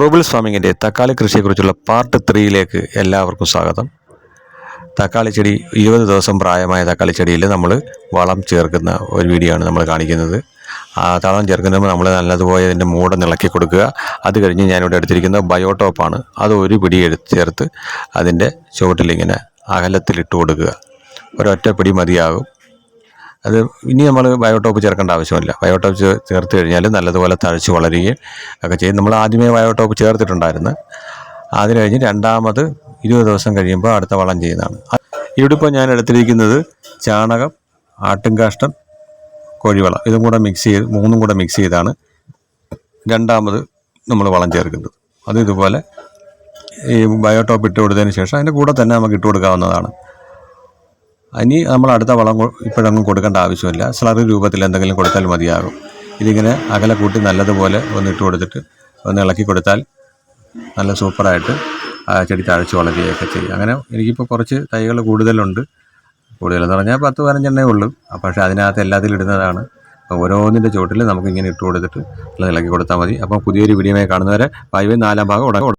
Roubles ഫാമിങ്ങിന്റെ തക്കാളി കൃഷിയെക്കുറിച്ചുള്ള part ത്രീയിലേക്ക് എല്ലാവർക്കും സ്വാഗതം. തക്കാളി ചെടി ഇരുപത് ദിവസം പ്രായമായ തക്കാളി ചെടിയിൽ നമ്മൾ വളം ചേർക്കുന്ന ഒരു വീഡിയോ ആണ് നമ്മൾ കാണിക്കുന്നത്. ആ തളം ചേർക്കുമ്പോൾ നമ്മൾ നല്ലതുപോലെ അതിന്റെ മൂട ഇളക്കി കൊടുക്കുക. അത് കഴിഞ്ഞ് ഞാനിവിടെ എടുത്തിരിക്കുന്ന ബയോടോപ്പാണ് അത് ഒരു പിടി എടുത്ത് ചേർത്ത് അതിന്റെ ചുവട്ടിലിങ്ങനെ അകലത്തിലിട്ട് കൊടുക്കുക. ഒരൊറ്റ പിടി മതിയാകും. അത് ഇനി നമ്മൾ ബയോടോപ്പ് ചേർക്കേണ്ട ആവശ്യമില്ല. ബയോടോപ്പ് ചേർത്ത് കഴിഞ്ഞാൽ നല്ലതുപോലെ തഴച്ച് വളരുകയും ഒക്കെ ചെയ്യും. നമ്മൾ ആദ്യമേ ബയോടോപ്പ് ചേർത്തിട്ടുണ്ടായിരുന്നു. അതിന് കഴിഞ്ഞ് രണ്ടാമത് ഇരുപത് ദിവസം കഴിയുമ്പോൾ അടുത്ത വളം ചെയ്യുന്നതാണ്. ഇവിടെ ഇപ്പോൾ ഞാൻ എടുത്തിരിക്കുന്നത് ചാണകം ആട്ടിൻകാഷ്ടം കോഴിവളം. ഇതും കൂടെ മിക്സ് ചെയ്ത് മൂന്നും കൂടെ മിക്സ് ചെയ്താണ് രണ്ടാമത് നമ്മൾ വളം ചേർക്കുന്നത്. അത് ഇതുപോലെ ഈ ബയോടോപ്പ് ഇട്ട് കൊടുത്തതിന് ശേഷം അതിന്റെ കൂടെ തന്നെ നമുക്ക് ഇട്ട് കൊടുക്കാവുന്നതാണ്. ഇനി നമ്മൾ അടുത്ത വളം ഇപ്പോഴൊന്നും കൊടുക്കേണ്ട ആവശ്യമില്ല. സ്ലറി രൂപത്തിൽ എന്തെങ്കിലും കൊടുത്താൽ മതിയാകും. ഇതിങ്ങനെ അകലെ കൂട്ടി നല്ലതുപോലെ ഒന്ന് ഇട്ട് കൊടുത്തിട്ട് ഒന്ന് ഇളക്കി കൊടുത്താൽ നല്ല സൂപ്പറായിട്ട് ആ ചെടി തഴച്ച് വളരുകയൊക്കെ ചെയ്യും. അങ്ങനെ എനിക്കിപ്പോൾ കുറച്ച് തൈകൾ കൂടുതലുണ്ട്. കൂടുതലെന്ന് പറഞ്ഞാൽ പത്ത് പതിനഞ്ചെണ്ണേ ഉള്ളൂ. പക്ഷേ അതിനകത്ത് എല്ലാത്തിലും ഇടുന്നതാണ്. ഓരോന്നിന്റെ ചുവട്ടിൽ നമുക്കിങ്ങനെ ഇട്ട് കൊടുത്തിട്ട് ഇളക്കി കൊടുത്താൽ മതി. അപ്പോൾ പുതിയൊരു വീഡിയോയെ കാണുന്നവരെ പൈവ നാലാം ഭാഗം ഉടനെ